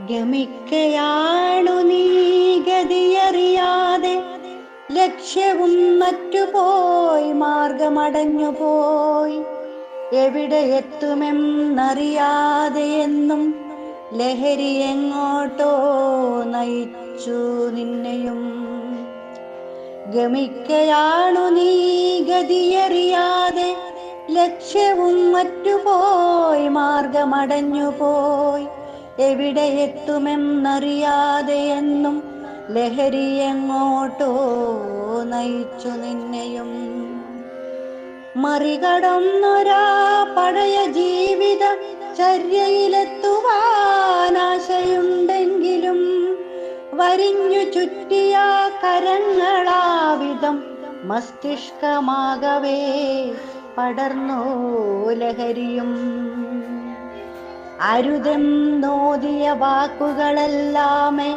ഗമിക്കയാണു നീ ഗതിയറിയാതെ. ലക്ഷ്യവും മറ്റു പോയി മാർഗമടഞ്ഞു പോയി എവിടെ എത്തുമെന്നറിയാതെ എന്നും ലഹരി എങ്ങോട്ടോ നയിച്ചു നിന്നെയും. ഗമിക്കയാണു നീ ഗതിയറിയാതെ. ലക്ഷ്യവും മറ്റു പോയി മാർഗമടഞ്ഞു പോയി എവിടെ എത്തുമെന്നറിയാതെ എന്നും ലഹരി എങ്ങോട്ടോ നയിച്ചു നിന്നെയും. മറികടന്നൊരാ പഴയ ജീവിത ചര്യയിലെത്തുവാനാശയുണ്ടെങ്കിലും വരിഞ്ഞു ചുറ്റിയ കരങ്ങളാവിധം മസ്തിഷ്കമാകവേ പടർന്നോ ലഹരിയും. അരുതെന്നോതിയ വാക്കുകളെല്ലാമേ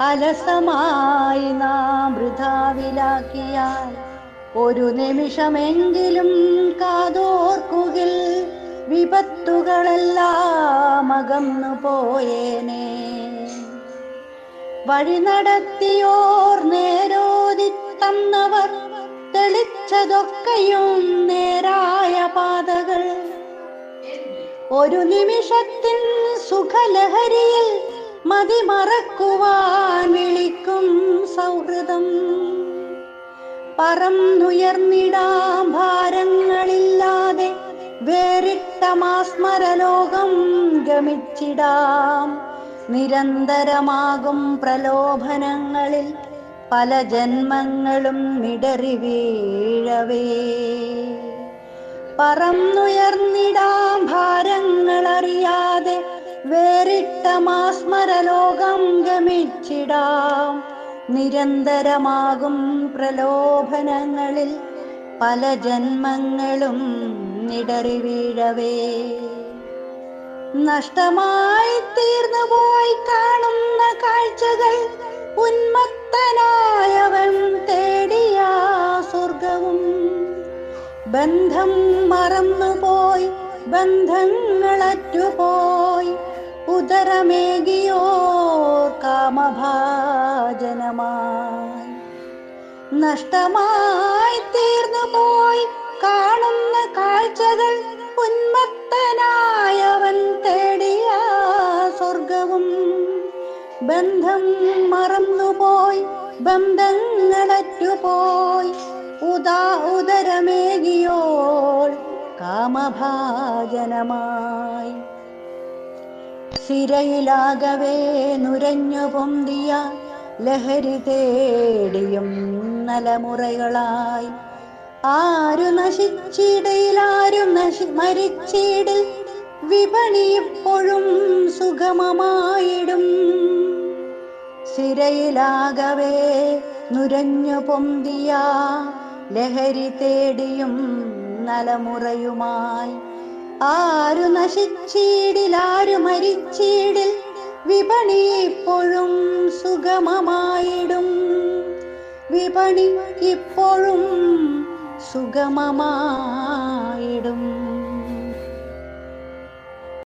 അലസമായി നാം വൃഥാവിലാക്കിയാൽ ഒരു നിമിഷമെങ്കിലും കാതോർക്കുകിൽ വിപത്തുകളെല്ലാം അകന്നു പോയേനെ. വഴി നടത്തിയോർ നേരോദിത്തന്നവർ തെളിച്ചതൊക്കെയും പാതകൾ ഒരു നിമിഷത്തിൻ സുഖലഹരിയിൽ മതിമറക്കുവാൻ വിളിക്കും സൗഹൃദം. പറന്നുയർന്നിടാം ഭാരങ്ങളില്ലാതെ വേറിട്ട മാസ്മരലോകം ഗമിച്ചിടാം. നിരന്തരമാകും പ്രലോഭനങ്ങളിൽ പല ജന്മങ്ങളും മിടറി വീഴവേ. പറന്നുയർന്നിടാം ഭാരങ്ങളറിയാതെ വേറിട്ട മാസ്മരലോകം ഗമിച്ചിടാം. നിരന്തരമാകും പ്രലോഭനങ്ങളിൽ പല ജന്മങ്ങളും നിടറി വീഴവേ നഷ്ടമായി തീർന്നു പോയി കാണുന്ന കാഴ്ചകൾ ഉന്മത്തനായവൻ ബന്ധം മറന്നുപോയി ബന്ധങ്ങളറ്റുപോയി. ഉദരമേകിയോ കാമഭാജനമായി. നഷ്ടമായി തീർന്നു പോയി കാണുന്ന കാഴ്ചകൾ ഉന്മത്തനായവൻ തേടിയ സ്വർഗവും. ബന്ധം മറന്നുപോയി ബന്ധങ്ങളറ്റുപോയി. ഉദാ ഉദരമേകിയോൾ കാമഭാജനമായി. സിരയിലാകവേ നുരഞ്ഞു പൊന്തിയ ലഹരി തേടിയും നലമുറകളായി. ആരു നശിച്ചിടയിൽ ആരും നശി മരിച്ചിടിൽ വിപണി ഇപ്പോഴും സുഗമമായിടും. സിരയിലാകവേ നുരഞ്ഞു പൊന്തിയ ലഹരി തേടിയും നലമുറയുമായി. ആരു നശിച്ചീടിൽ ആരു മരിച്ചീടിൽ വിപണി ഇപ്പോഴും സുഗമമായിടും. വിപണി ഇപ്പോഴും സുഗമമായിടും.